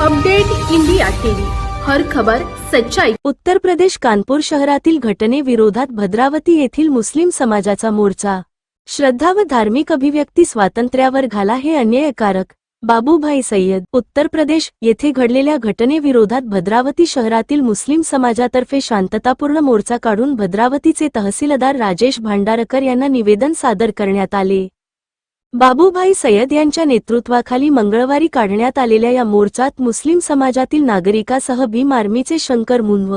Update India TV. हर खबर सच्चाई. उत्तर प्रदेश कानपूर शहरातील घटनेविरोधात भद्रावती येथील मुस्लिम समाजाचा मोर्चा. श्रद्धा व धार्मिक अभिव्यक्ती स्वातंत्र्यावर घाला हे अन्यायकारक. बाबूभाई सय्यद उत्तर प्रदेश येथे घडलेल्या घटनेविरोधात भद्रावती शहरातील मुस्लिम समाजातर्फे शांततापूर्ण मोर्चा काढून भद्रावतीचे तहसीलदार राजेश भांडारकर यांना निवेदन सादर करण्यात आले. बाबूभाई सय्यद यांच्या नेतृत्वाखाली मंगळवारी काढण्यात आलेल्या या मोर्चात मुस्लिम समाजातील नागरिकासह भीम आर्मीचे शंकर मुनव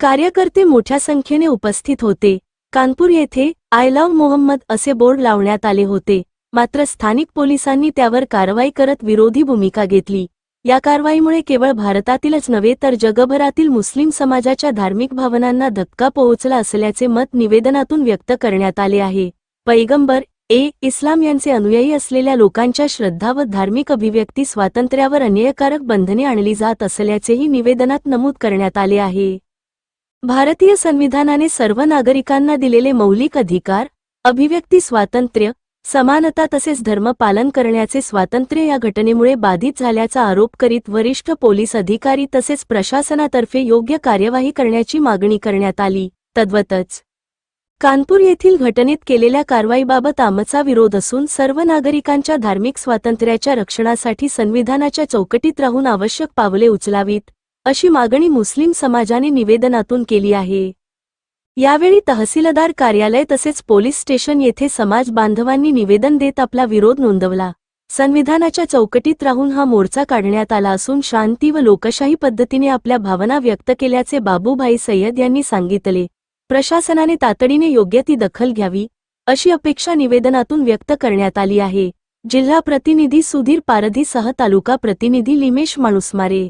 कार्यकर्ते मोठ्या संख्येने उपस्थित होते. कानपूर येथे आय लव्ह मोहम्मद असे बोर्ड लावण्यात आले होते. मात्र स्थानिक पोलिसांनी त्यावर कारवाई करत विरोधी भूमिका घेतली. या कारवाईमुळे केवळ भारतातीलच नव्हे तर जगभरातील मुस्लिम समाजाच्या धार्मिक भावनांना धक्का पोहोचला असल्याचे मत निवेदनातून व्यक्त करण्यात आले आहे. पैगंबर ए इस्लाम यांचे अनुयायी असलेल्या लोकांच्या श्रद्धा व धार्मिक अभिव्यक्ती स्वातंत्र्यावर अन्यायकारक बंधने आणली जात असल्याचेही निवेदनात नमूद करण्यात आले आहे. भारतीय संविधानाने सर्व नागरिकांना दिलेले मौलिक अधिकार अभिव्यक्ती स्वातंत्र्य समानता तसेच धर्मपालन करण्याचे स्वातंत्र्य या घटनेमुळे बाधित झाल्याचा आरोप करीत वरिष्ठ पोलीस अधिकारी तसेच प्रशासनातर्फे योग्य कार्यवाही करण्याची मागणी करण्यात आली. तद्वतच कानपूर येथील घटनेत केलेल्या कारवाईबाबत आमचा विरोध असून सर्व नागरिकांच्या धार्मिक स्वातंत्र्याच्या रक्षणासाठी संविधानाच्या चौकटीत राहून आवश्यक पावले उचलावीत अशी मागणी मुस्लिम समाजाने निवेदनातून केली आहे. यावेळी तहसीलदार कार्यालय तसेच पोलीस स्टेशन येथे समाज बांधवांनी निवेदन देत आपला विरोध नोंदवला. संविधानाच्या चौकटीत राहून हा मोर्चा काढण्यात आला असून शांती व लोकशाही पद्धतीने आपल्या भावना व्यक्त केल्याचे बाबूभाई सय्यद यांनी सांगितले. प्रशासनाने तातडीने योग्य ती दखल घ्यावी अशी अपेक्षा निवेदनातून व्यक्त करण्यात आली आहे. जिल्हा प्रतिनिधी सुधीर पारधीसह तालुका प्रतिनिधी लिमेश माणुसमारे.